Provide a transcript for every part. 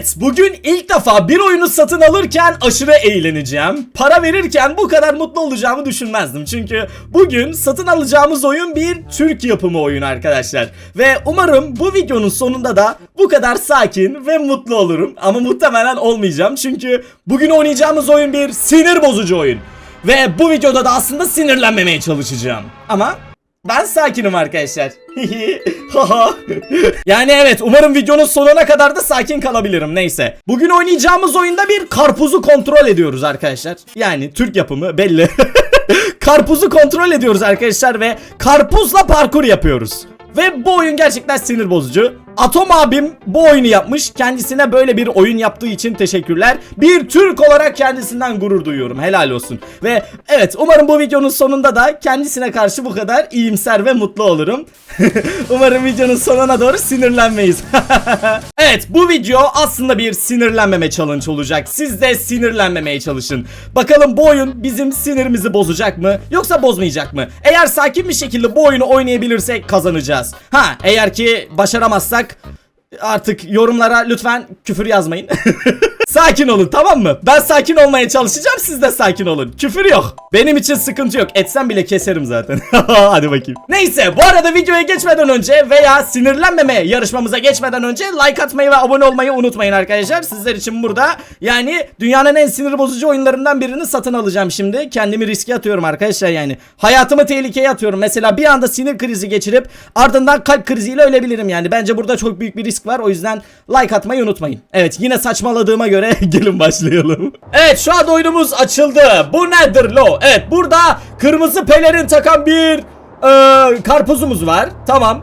Evet, bugün ilk defa bir oyunu satın alırken aşırı eğleneceğim. Para verirken bu kadar mutlu olacağımı düşünmezdim. Çünkü bugün satın alacağımız oyun bir Türk yapımı oyun arkadaşlar. Ve umarım bu videonun sonunda da bu kadar sakin ve mutlu olurum. Ama muhtemelen olmayacağım. Çünkü bugün oynayacağımız oyun bir sinir bozucu oyun. Ve bu videoda da aslında sinirlenmemeye çalışacağım. Ama ben sakinim arkadaşlar. Yani evet umarım videonun sonuna kadar da sakin kalabilirim neyse. Bugün oynayacağımız oyunda bir karpuzu kontrol ediyoruz arkadaşlar. Yani Türk yapımı belli. Karpuzu kontrol ediyoruz arkadaşlar ve karpuzla parkur yapıyoruz. Ve bu oyun gerçekten sinir bozucu. Atom abim bu oyunu yapmış. Kendisine böyle bir oyun yaptığı için teşekkürler. Bir Türk olarak kendisinden gurur duyuyorum. Helal olsun. Ve evet umarım bu videonun sonunda da kendisine karşı bu kadar iyimser ve mutlu olurum. umarım videonun sonuna doğru sinirlenmeyiz. evet bu video aslında bir sinirlenmeme challenge olacak. Siz de sinirlenmemeye çalışın. Bakalım bu oyun bizim sinirimizi bozacak mı yoksa bozmayacak mı? Eğer sakin bir şekilde bu oyunu oynayabilirsek kazanacağız. Ha eğer ki başaramazsak artık yorumlara lütfen küfür yazmayın. sakin olun tamam mı? Ben sakin olmaya çalışacağım siz de sakin olun. Küfür yok. Benim için sıkıntı yok. Etsem bile keserim zaten. Hadi bakayım. Neyse bu arada videoya geçmeden önce veya sinirlenmeme yarışmamıza geçmeden önce like atmayı ve abone olmayı unutmayın arkadaşlar. Sizler için burada yani dünyanın en sinir bozucu oyunlarından birini satın alacağım şimdi. Kendimi riske atıyorum arkadaşlar yani. Hayatımı tehlikeye atıyorum. Mesela bir anda sinir krizi geçirip ardından kalp kriziyle ölebilirim yani. Bence burada çok büyük bir risk var. O yüzden like atmayı unutmayın. Evet yine saçmaladığıma göre gelin başlayalım. Evet şu an oyunumuz açıldı. Bu nedir lo? Evet burada kırmızı pelerin takan bir eee, karpuzumuz var. Tamam.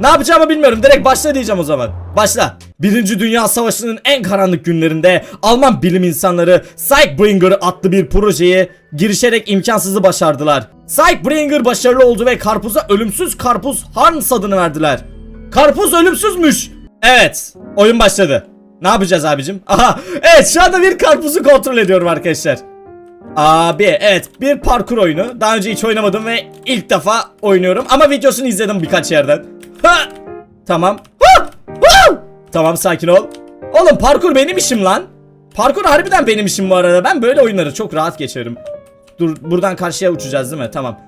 Ne yapacağımı bilmiyorum. Direkt başla diyeceğim o zaman. Başla. Birinci Dünya Savaşı'nın en karanlık günlerinde Alman bilim insanları Sightbringer adlı bir projeye girişerek imkansızı başardılar. Sightbringer başarılı oldu ve karpuza ölümsüz karpuz Hans adını verdiler. Karpuz ölümsüzmüş. Evet. Oyun başladı. Ne yapacağız abicim? Aha. Evet şu anda bir karpuzu kontrol ediyorum arkadaşlar. Abi evet bir parkur oyunu. Daha önce hiç oynamadım ve ilk defa oynuyorum. Ama videosunu izledim birkaç yerden. Ha! Tamam. Ha! Ha! Tamam sakin ol. Oğlum parkur benim işim lan. Parkur harbiden benim işim bu arada. Ben böyle oyunları çok rahat geçerim. Dur buradan karşıya uçacağız değil mi? Tamam.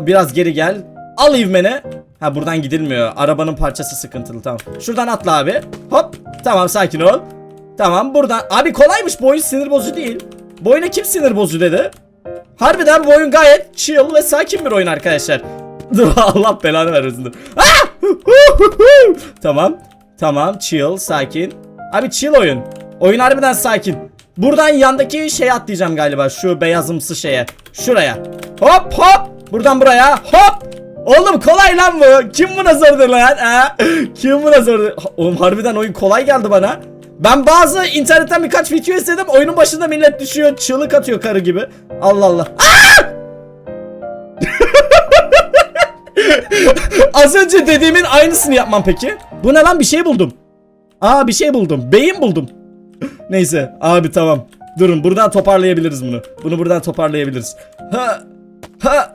Biraz geri gel. Al ivmeni. Ha buradan gidilmiyor. Arabanın parçası sıkıntılı tamam. Şuradan atla abi. Hop. Tamam sakin ol. Tamam buradan. Abi kolaymış bu oyun sinir bozucu değil. Bu oyuna kim sinir bozucu dedi? Harbiden bu oyun gayet chill ve sakin bir oyun arkadaşlar. Allah belanı dur. Ah! tamam. Tamam chill sakin. Abi chill oyun. Oyun harbiden sakin. Buradan yandaki şeye atlayacağım galiba şu beyazımsı şeye. Şuraya. Hop hop. Buradan buraya hop. Oğlum kolay lan bu. Kim buna zordur lan? Ha? Kim buna zordur? Oğlum harbiden oyun kolay geldi bana. Ben bazı internetten birkaç video izledim. Oyunun başında millet düşüyor, çığlık atıyor karı gibi. Allah Allah. Aa! Az önce dediğimin aynısını yapmam peki. Bu ne lan bir şey buldum. Aa bir şey buldum. Beyin buldum. Neyse abi tamam. Durun buradan toparlayabiliriz bunu. Bunu buradan toparlayabiliriz. Ha ha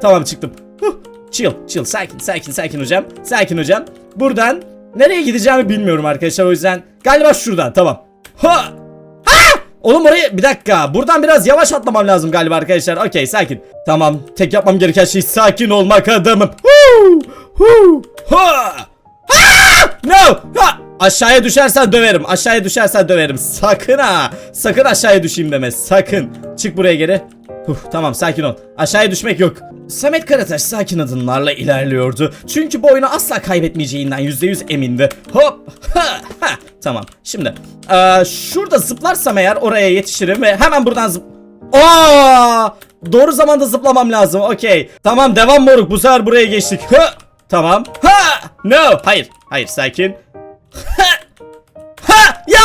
Tamam çıktım. Huh. Chill chill sakin sakin sakin hocam. Sakin hocam. Buradan nereye gideceğimi bilmiyorum arkadaşlar o yüzden galiba şuradan tamam. Ha ha Oğlum oraya bir dakika. Buradan biraz yavaş atlamam lazım galiba arkadaşlar. Okey sakin. Tamam. Tek yapmam gereken şey sakin olmak adamım. Huu, huu, ha. Ah! No! Ha! Aşağıya düşersen döverim. Aşağıya düşersen döverim. Sakın ha. Sakın aşağıya düşeyim deme. Sakın. Çık buraya geri. Huh, tamam sakin ol. Aşağıya düşmek yok. Samet Karataş sakin adımlarla ilerliyordu. Çünkü bu oyunu asla kaybetmeyeceğinden %100 emindi. Hop. Ha, ha. Tamam. Şimdi. eee, şurada zıplarsam eğer oraya yetişirim ve hemen buradan zıp... Aa! Doğru zamanda zıplamam lazım. Okey. Tamam devam moruk. Bu sefer buraya geçtik. Ha! Tamam. Ha! No. Hayır. Hayır sakin. Ha! Ha! Ya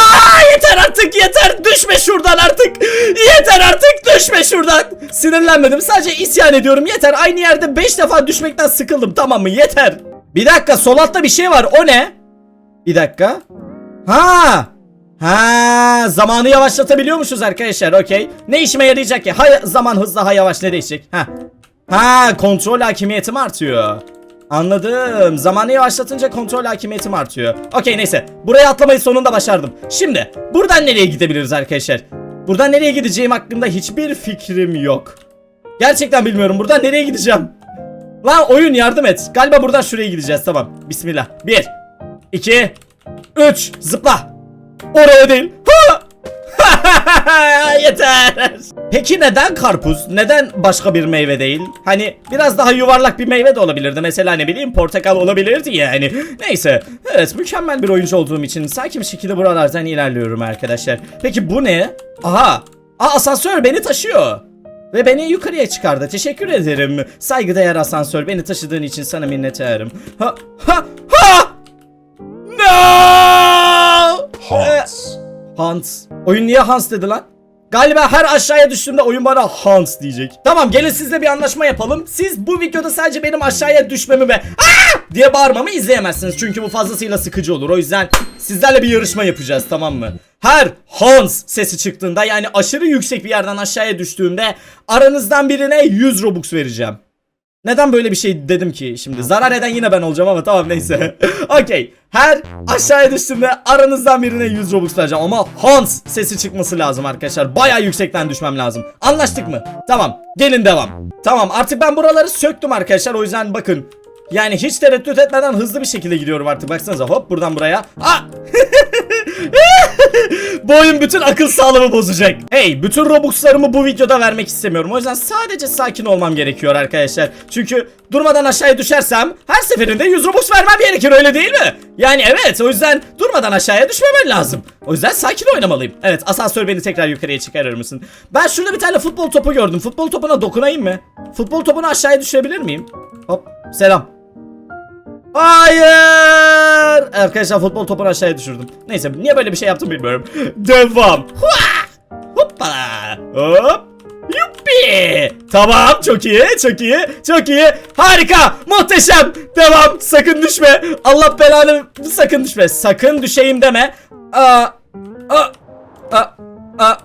yeter artık yeter. Düşme şuradan artık. Yeter artık düşme şuradan. Sinirlenmedim sadece isyan ediyorum. Yeter aynı yerde 5 defa düşmekten sıkıldım tamam mı? Yeter. Bir dakika sol altta bir şey var. O ne? Bir dakika. Ha! Ha! Zamanı yavaşlatabiliyormuşuz arkadaşlar okey. Ne işime yarayacak ki? Ha zaman hızla ha yavaş ne değişecek? Ha. Ha kontrol hakimiyetim artıyor Anladım. Zamanı yavaşlatınca kontrol hakimiyetim artıyor. Okey neyse. Buraya atlamayı sonunda başardım. Şimdi buradan nereye gidebiliriz arkadaşlar? Buradan nereye gideceğim hakkında hiçbir fikrim yok. Gerçekten bilmiyorum. Buradan nereye gideceğim? Lan oyun yardım et. Galiba buradan şuraya gideceğiz. Tamam. Bismillah. 1 2 3 Zıpla. Oraya değil. Yeter. Peki neden karpuz? Neden başka bir meyve değil? Hani biraz daha yuvarlak bir meyve de olabilirdi. Mesela ne bileyim portakal olabilirdi yani. Neyse. Evet mükemmel bir oyuncu olduğum için sakin bir şekilde buralardan ilerliyorum arkadaşlar. Peki bu ne? Aha. Aa asansör beni taşıyor. Ve beni yukarıya çıkardı. Teşekkür ederim. Saygıdeğer asansör beni taşıdığın için sana minnettarım. Ha ha ha! No! Hans. Hans. Oyun niye Hans dedi lan? Galiba her aşağıya düştüğümde oyun bana Hans diyecek. Tamam gelin sizle bir anlaşma yapalım. Siz bu videoda sadece benim aşağıya düşmemi ve diye bağırmamı izleyemezsiniz. Çünkü bu fazlasıyla sıkıcı olur. O yüzden sizlerle bir yarışma yapacağız tamam mı? Her Hans sesi çıktığında yani aşırı yüksek bir yerden aşağıya düştüğümde aranızdan birine 100 Robux vereceğim. Neden böyle bir şey dedim ki şimdi? Zarar eden yine ben olacağım ama tamam neyse. Okey. Her aşağıya düştüğümde aranızdan birine 100 Robux vereceğim ama Hans sesi çıkması lazım arkadaşlar. Baya yüksekten düşmem lazım. Anlaştık mı? Tamam. Gelin devam. Tamam artık ben buraları söktüm arkadaşlar. O yüzden bakın. Yani hiç tereddüt etmeden hızlı bir şekilde gidiyorum artık. Baksanıza hop buradan buraya. Aa! bu oyun bütün akıl sağlığımı bozacak. Hey bütün Robux'larımı bu videoda vermek istemiyorum. O yüzden sadece sakin olmam gerekiyor arkadaşlar. Çünkü durmadan aşağıya düşersem her seferinde 100 Robux vermem gerekir öyle değil mi? Yani evet o yüzden durmadan aşağıya düşmemen lazım. O yüzden sakin oynamalıyım. Evet asansör beni tekrar yukarıya çıkarır mısın? Ben şurada bir tane futbol topu gördüm. Futbol topuna dokunayım mı? Futbol topunu aşağıya düşürebilir miyim? Hop selam. Hayır! Arkadaşlar futbol topunu aşağıya düşürdüm. Neyse niye böyle bir şey yaptım bilmiyorum. Devam. Hoppala. Hop. Yuppi. Tamam çok iyi çok iyi çok iyi. Harika muhteşem. Devam sakın düşme. Allah belanı sakın düşme. Sakın düşeyim deme. Aa, aa, aa, aa.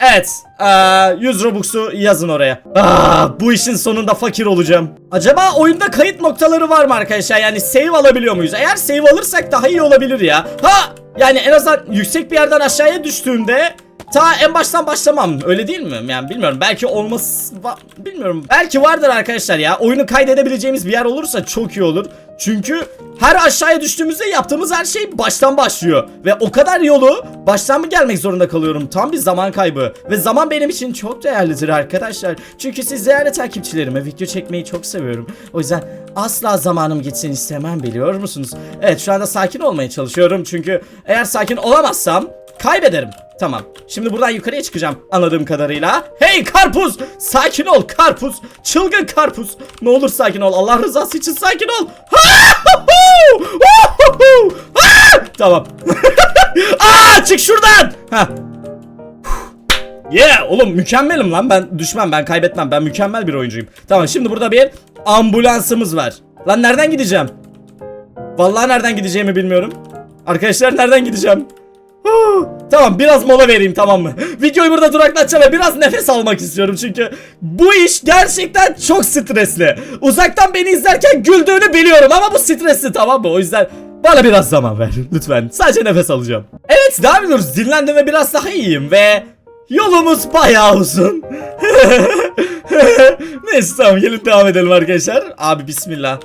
Evet. Aa, 100 Robux'u yazın oraya. Aa, bu işin sonunda fakir olacağım. Acaba oyunda kayıt noktaları var mı arkadaşlar? Yani save alabiliyor muyuz? Eğer save alırsak daha iyi olabilir ya. Ha! Yani en azından yüksek bir yerden aşağıya düştüğümde ta en baştan başlamam. Öyle değil mi? Yani bilmiyorum. Belki olması va- bilmiyorum. Belki vardır arkadaşlar ya. Oyunu kaydedebileceğimiz bir yer olursa çok iyi olur. Çünkü her aşağıya düştüğümüzde yaptığımız her şey baştan başlıyor. Ve o kadar yolu baştan mı gelmek zorunda kalıyorum? Tam bir zaman kaybı. Ve zaman benim için çok değerlidir arkadaşlar. Çünkü siz değerli takipçilerime video çekmeyi çok seviyorum. O yüzden asla zamanım gitsin istemem biliyor musunuz? Evet şu anda sakin olmaya çalışıyorum. Çünkü eğer sakin olamazsam kaybederim. Tamam. Şimdi buradan yukarıya çıkacağım anladığım kadarıyla. Hey karpuz! Sakin ol karpuz. Çılgın karpuz. Ne olur sakin ol. Allah rızası için sakin ol. Tamam. Aa çık şuradan. Ha. Yeah oğlum mükemmelim lan ben düşmem ben kaybetmem ben mükemmel bir oyuncuyum. Tamam şimdi burada bir ambulansımız var. Lan nereden gideceğim? Vallahi nereden gideceğimi bilmiyorum. Arkadaşlar nereden gideceğim? Tamam biraz mola vereyim tamam mı? Videoyu burada duraklatacağım ve biraz nefes almak istiyorum çünkü bu iş gerçekten çok stresli. Uzaktan beni izlerken güldüğünü biliyorum ama bu stresli tamam mı? O yüzden bana biraz zaman ver lütfen. Sadece nefes alacağım. Evet devam ediyoruz. Dinlendim ve biraz daha iyiyim ve yolumuz bayağı uzun. Neyse tamam gelin devam edelim arkadaşlar. Abi bismillah.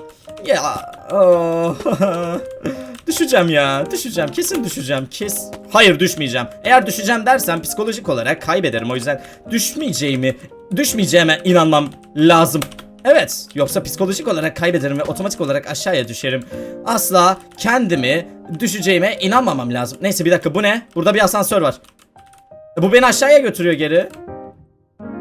Ya. oh. düşeceğim ya. Düşeceğim. Kesin düşeceğim. Kes. Hayır düşmeyeceğim. Eğer düşeceğim dersem psikolojik olarak kaybederim. O yüzden düşmeyeceğimi, düşmeyeceğime inanmam lazım. Evet. Yoksa psikolojik olarak kaybederim ve otomatik olarak aşağıya düşerim. Asla kendimi düşeceğime inanmamam lazım. Neyse bir dakika bu ne? Burada bir asansör var. E, Bu beni aşağıya götürüyor geri.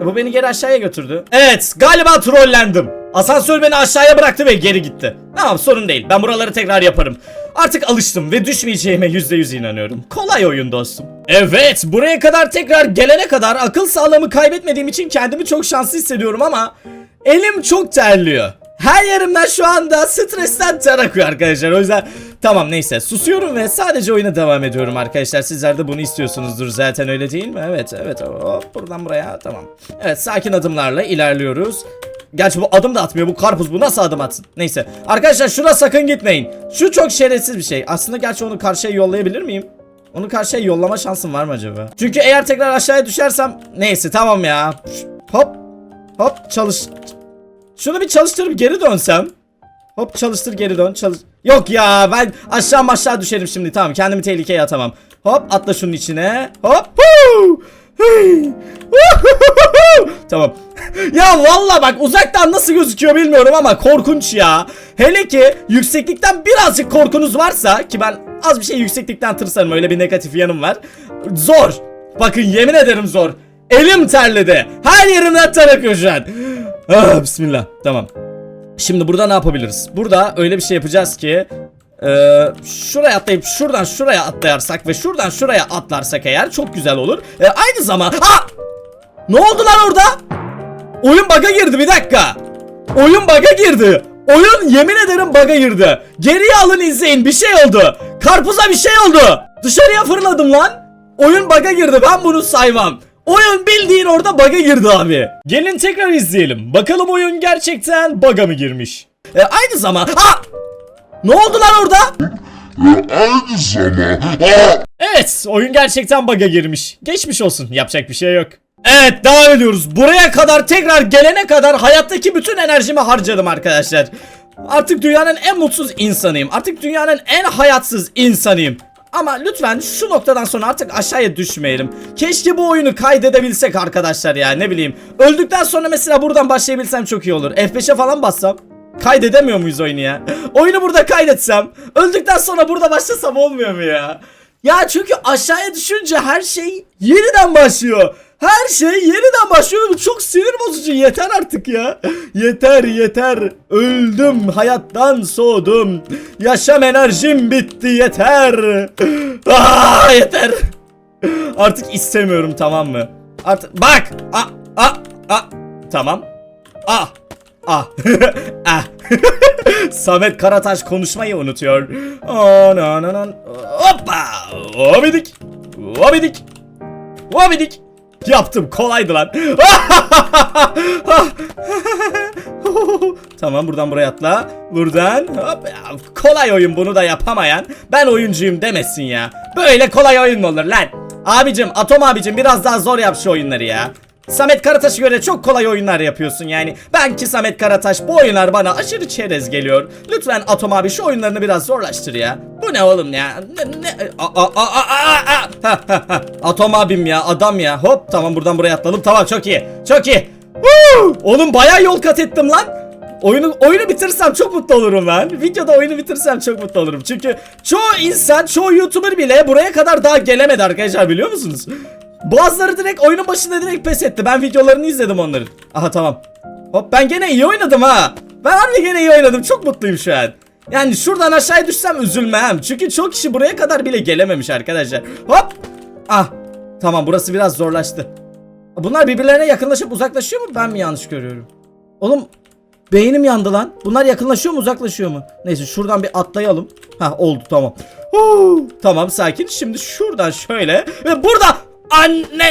E, Bu beni geri aşağıya götürdü. Evet galiba trollendim. Asansör beni aşağıya bıraktı ve geri gitti. Tamam sorun değil. Ben buraları tekrar yaparım. Artık alıştım ve düşmeyeceğime %100 inanıyorum. Kolay oyun dostum. Evet buraya kadar tekrar gelene kadar akıl sağlığımı kaybetmediğim için kendimi çok şanslı hissediyorum ama elim çok terliyor. Her yerimden şu anda stresten ter akıyor arkadaşlar. O yüzden tamam neyse susuyorum ve sadece oyuna devam ediyorum arkadaşlar. Sizler de bunu istiyorsunuzdur zaten öyle değil mi? Evet evet hop buradan buraya tamam. Evet sakin adımlarla ilerliyoruz. Gerçi bu adım da atmıyor bu karpuz bu nasıl adım atsın? Neyse arkadaşlar şuna sakın gitmeyin. Şu çok şerefsiz bir şey. Aslında gerçi onu karşıya yollayabilir miyim? Onu karşıya yollama şansım var mı acaba? Çünkü eğer tekrar aşağıya düşersem neyse tamam ya. Hop hop çalış. Şunu bir çalıştırıp geri dönsem. Hop çalıştır geri dön çalış. Yok ya ben aşağı aşağı düşerim şimdi tamam kendimi tehlikeye atamam. Hop atla şunun içine. Hop. Huu! Tamam. ya valla bak uzaktan nasıl gözüküyor bilmiyorum ama korkunç ya. Hele ki yükseklikten birazcık korkunuz varsa ki ben az bir şey yükseklikten tırsarım öyle bir negatif yanım var. Zor. Bakın yemin ederim zor. Elim terledi. Her yerimden ter akıyor şu an. Ah, bismillah. Tamam. Şimdi burada ne yapabiliriz? Burada öyle bir şey yapacağız ki eee, şuraya atlayıp şuradan şuraya atlayarsak ve şuradan şuraya atlarsak eğer çok güzel olur. E, aynı zaman ha! Ne oldu lan orada? Oyun bug'a girdi bir dakika. Oyun bug'a girdi. Oyun yemin ederim bug'a girdi. Geriye alın izleyin bir şey oldu. Karpuza bir şey oldu. Dışarıya fırladım lan. Oyun bug'a girdi ben bunu saymam. Oyun bildiğin orada bug'a girdi abi. Gelin tekrar izleyelim. Bakalım oyun gerçekten bug'a mı girmiş? E, aynı zaman... Ha! Ne oldu lan orada? Aynı! Evet, oyun gerçekten bug'a girmiş. Geçmiş olsun, yapacak bir şey yok. Evet, devam ediyoruz. Buraya kadar tekrar gelene kadar hayattaki bütün enerjimi harcadım arkadaşlar. Artık dünyanın en mutsuz insanıyım. Artık dünyanın en hayatsız insanıyım. Ama lütfen şu noktadan sonra artık aşağıya düşmeyelim. Keşke bu oyunu kaydedebilsek arkadaşlar ya ne bileyim. Öldükten sonra mesela buradan başlayabilsem çok iyi olur. F5'e falan bassam. Kaydedemiyor muyuz oyunu ya? Oyunu burada kaydetsem, öldükten sonra burada başlasam olmuyor mu ya? Ya çünkü aşağıya düşünce her şey yeniden başlıyor. Her şey yeniden başlıyor. Bu çok sinir bozucu. Yeter artık ya. Yeter yeter. Öldüm. Hayattan soğudum. Yaşam enerjim bitti. Yeter. Aa, yeter. Artık istemiyorum tamam mı? Artık bak. A a a tamam. Ah. Ah. ah. Samet Karataş konuşmayı unutuyor. Anan anan. Hoppa. Hobidik. Hobidik. Hobidik. Yaptım kolaydı lan. tamam buradan buraya atla. Buradan hop. Kolay oyun bunu da yapamayan ben oyuncuyum demesin ya. Böyle kolay oyun mu olur lan? Abicim Atom abicim biraz daha zor yap şu oyunları ya. Samet Karataş'a göre çok kolay oyunlar yapıyorsun yani. Ben ki Samet Karataş bu oyunlar bana aşırı çerez geliyor. Lütfen Atom abi şu oyunlarını biraz zorlaştır ya. Bu ne oğlum ya? Ne, ne? A, a, a, a, a, a. Atom abim ya adam ya. Hop tamam buradan buraya atladım. Tamam çok iyi. Çok iyi. Woo! Oğlum bayağı yol kat ettim lan. Oyunu oyunu bitirsem çok mutlu olurum ben. Videoda oyunu bitirsem çok mutlu olurum. Çünkü çoğu insan, çoğu YouTuber bile buraya kadar daha gelemedi arkadaşlar biliyor musunuz? Bazıları direkt oyunun başında direkt pes etti. Ben videolarını izledim onların. Aha tamam. Hop ben gene iyi oynadım ha. Ben harbi gene iyi oynadım. Çok mutluyum şu an. Yani şuradan aşağıya düşsem üzülmem. Çünkü çok kişi buraya kadar bile gelememiş arkadaşlar. Hop. Ah. Tamam burası biraz zorlaştı. Bunlar birbirlerine yakınlaşıp uzaklaşıyor mu? Ben mi yanlış görüyorum? Oğlum beynim yandı lan. Bunlar yakınlaşıyor mu uzaklaşıyor mu? Neyse şuradan bir atlayalım. Ha oldu tamam. Huu, tamam sakin. Şimdi şuradan şöyle ve burada anne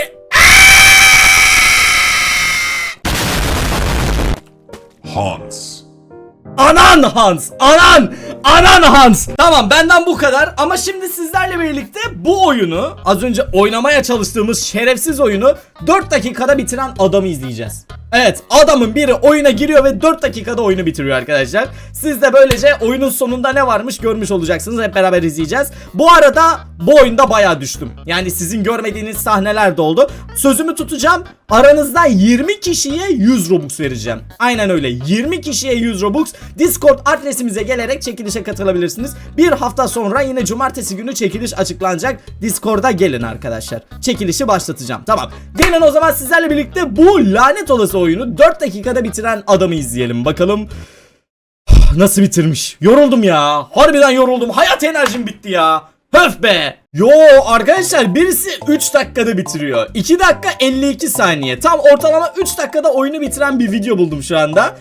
Hans Anan Hans! Anan! Anan Hans! Tamam benden bu kadar ama şimdi sizlerle birlikte bu oyunu az önce oynamaya çalıştığımız şerefsiz oyunu 4 dakikada bitiren adamı izleyeceğiz. Evet adamın biri oyuna giriyor ve 4 dakikada oyunu bitiriyor arkadaşlar. Siz de böylece oyunun sonunda ne varmış görmüş olacaksınız. Hep beraber izleyeceğiz. Bu arada bu oyunda bayağı düştüm. Yani sizin görmediğiniz sahneler de oldu. Sözümü tutacağım. Aranızdan 20 kişiye 100 Robux vereceğim. Aynen öyle. 20 kişiye 100 Robux. Discord adresimize gelerek çekilişe katılabilirsiniz. Bir hafta sonra yine cumartesi günü çekiliş açıklanacak. Discord'a gelin arkadaşlar. Çekilişi başlatacağım. Tamam. Gelin o zaman sizlerle birlikte bu lanet olası oyunu 4 dakikada bitiren adamı izleyelim. Bakalım Nasıl bitirmiş? Yoruldum ya. Harbiden yoruldum. Hayat enerjim bitti ya. Höf be. Yo arkadaşlar birisi 3 dakikada bitiriyor. 2 dakika 52 saniye. Tam ortalama 3 dakikada oyunu bitiren bir video buldum şu anda.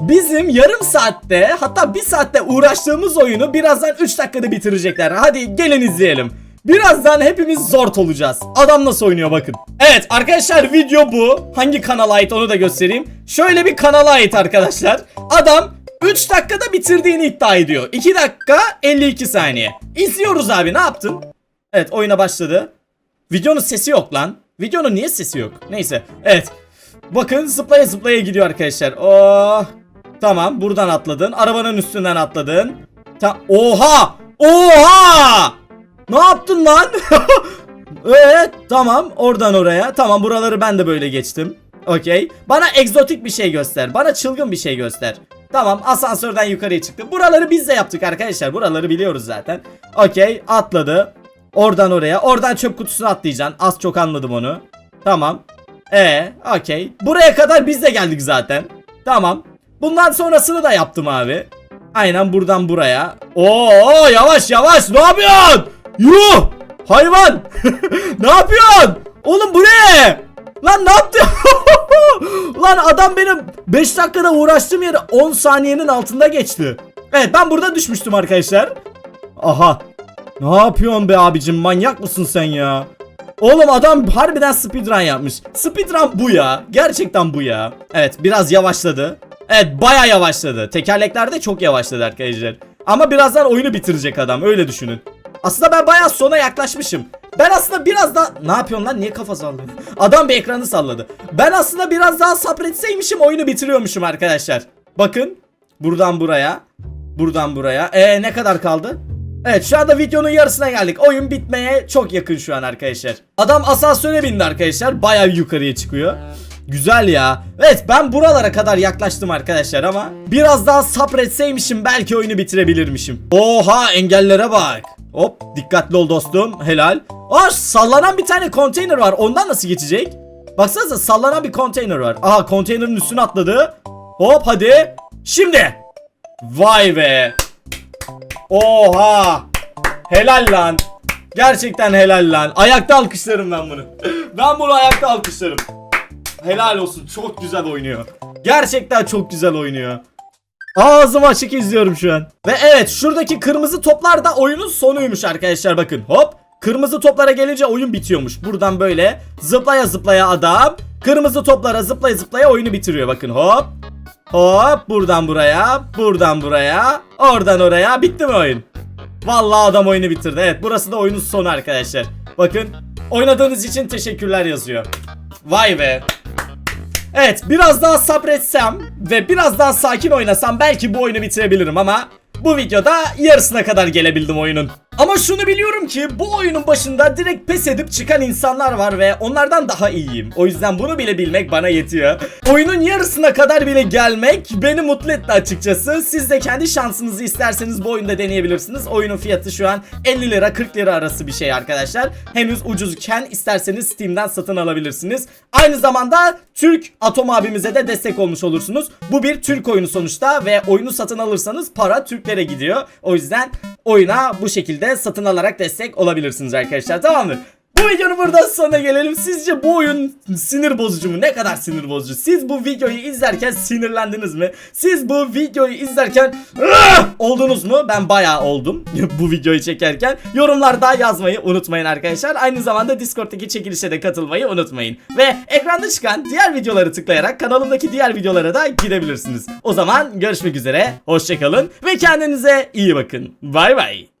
Bizim yarım saatte hatta 1 saatte uğraştığımız oyunu birazdan 3 dakikada bitirecekler. Hadi gelin izleyelim. Birazdan hepimiz zort olacağız. Adam nasıl oynuyor bakın. Evet arkadaşlar video bu. Hangi kanala ait onu da göstereyim. Şöyle bir kanala ait arkadaşlar. Adam 3 dakikada bitirdiğini iddia ediyor. 2 dakika 52 saniye. İzliyoruz abi ne yaptın? Evet oyuna başladı. Videonun sesi yok lan. Videonun niye sesi yok? Neyse. Evet. Bakın zıplaya zıplaya gidiyor arkadaşlar. Oh. Tamam buradan atladın. Arabanın üstünden atladın. Ta Oha! Oha! Ne yaptın lan? evet tamam oradan oraya. Tamam buraları ben de böyle geçtim. Okey. Bana egzotik bir şey göster. Bana çılgın bir şey göster. Tamam asansörden yukarıya çıktı. Buraları biz de yaptık arkadaşlar. Buraları biliyoruz zaten. Okey atladı. Oradan oraya. Oradan çöp kutusuna atlayacaksın. Az çok anladım onu. Tamam. E, okey. Buraya kadar biz de geldik zaten. Tamam. Bundan sonrasını da yaptım abi. Aynen buradan buraya. Oo yavaş yavaş ne yapıyorsun? Yuh! Hayvan! ne yapıyorsun? Oğlum bu ne? Lan ne yaptın? Lan adam benim 5 dakikada uğraştığım yeri 10 saniyenin altında geçti. Evet ben burada düşmüştüm arkadaşlar. Aha. Ne yapıyorsun be abicim manyak mısın sen ya? Oğlum adam harbiden speedrun yapmış. Speedrun bu ya. Gerçekten bu ya. Evet biraz yavaşladı. Evet baya yavaşladı. Tekerlekler de çok yavaşladı arkadaşlar. Ama birazdan oyunu bitirecek adam öyle düşünün. Aslında ben bayağı sona yaklaşmışım. Ben aslında biraz daha... Ne yapıyorsun lan? Niye kafa sallıyorsun? Adam bir ekranı salladı. Ben aslında biraz daha sabretseymişim oyunu bitiriyormuşum arkadaşlar. Bakın. Buradan buraya. Buradan buraya. E ne kadar kaldı? Evet şu anda videonun yarısına geldik. Oyun bitmeye çok yakın şu an arkadaşlar. Adam asansöre bindi arkadaşlar. Bayağı yukarıya çıkıyor. Güzel ya. Evet ben buralara kadar yaklaştım arkadaşlar ama biraz daha sabretseymişim belki oyunu bitirebilirmişim. Oha engellere bak. Hop dikkatli ol dostum. Helal. Aa sallanan bir tane konteyner var. Ondan nasıl geçecek? Baksanıza sallanan bir konteyner var. Aha konteynerin üstüne atladı. Hop hadi. Şimdi. Vay be. Oha. Helal lan. Gerçekten helal lan. Ayakta alkışlarım ben bunu. ben bunu ayakta alkışlarım. Helal olsun. Çok güzel oynuyor. Gerçekten çok güzel oynuyor. Ağzım açık izliyorum şu an. Ve evet şuradaki kırmızı toplar da oyunun sonuymuş arkadaşlar bakın. Hop. Kırmızı toplara gelince oyun bitiyormuş. Buradan böyle zıplaya zıplaya adam kırmızı toplara zıplaya zıplaya oyunu bitiriyor. Bakın hop. Hop buradan buraya, buradan buraya, oradan oraya bitti mi oyun? Vallahi adam oyunu bitirdi. Evet burası da oyunun sonu arkadaşlar. Bakın oynadığınız için teşekkürler yazıyor. Vay be. Evet biraz daha sabretsem ve biraz daha sakin oynasam belki bu oyunu bitirebilirim ama bu videoda yarısına kadar gelebildim oyunun. Ama şunu biliyorum ki bu oyunun başında direkt pes edip çıkan insanlar var ve onlardan daha iyiyim. O yüzden bunu bile bilmek bana yetiyor. Oyunun yarısına kadar bile gelmek beni mutlu etti açıkçası. Siz de kendi şansınızı isterseniz bu oyunda deneyebilirsiniz. Oyunun fiyatı şu an 50 lira 40 lira arası bir şey arkadaşlar. Henüz ucuzken isterseniz Steam'den satın alabilirsiniz. Aynı zamanda Türk Atom abimize de destek olmuş olursunuz. Bu bir Türk oyunu sonuçta ve oyunu satın alırsanız para Türklere gidiyor. O yüzden oyuna bu şekilde satın alarak destek olabilirsiniz arkadaşlar tamam mı? Bu videonun burada sonuna gelelim. Sizce bu oyun sinir bozucu mu? Ne kadar sinir bozucu? Siz bu videoyu izlerken sinirlendiniz mi? Siz bu videoyu izlerken oldunuz mu? Ben bayağı oldum bu videoyu çekerken. Yorumlarda yazmayı unutmayın arkadaşlar. Aynı zamanda Discord'daki çekilişe de katılmayı unutmayın. Ve ekranda çıkan diğer videoları tıklayarak kanalımdaki diğer videolara da gidebilirsiniz. O zaman görüşmek üzere. Hoşçakalın ve kendinize iyi bakın. Bay bay.